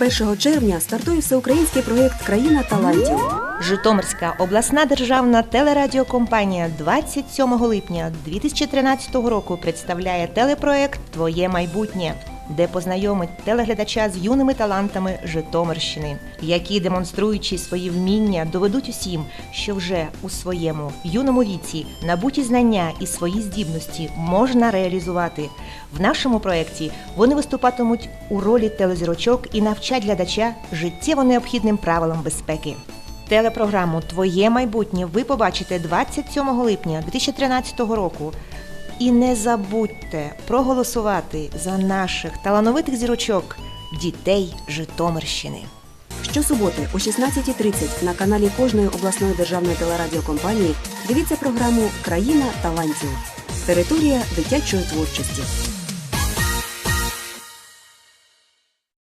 1 червня стартує всеукраїнський проєкт Країна талантів. Житомирська обласна державна телерадіокомпанія 27 липня 2013 року представляє телепроект Твоє майбутнє, де познайомить телеглядача з юними талантами Житомирщини, які, демонструючи свої вміння, доведуть усім, що вже у своєму юному віці набуті знання і свої здібності можна реалізувати. В нашому проєкті вони виступатимуть у ролі телезірочок і навчать глядача життєво необхідним правилам безпеки. Телепрограму Твоє майбутнє ви побачите 27 липня 2013 року. І не забудьте проголосувати за наших талановитих зірочок дітей Житомирщини. Щосуботи о 16.30 на каналі кожної обласної державної телерадіокомпанії дивіться програму Країна талантів. Територія дитячої творчості.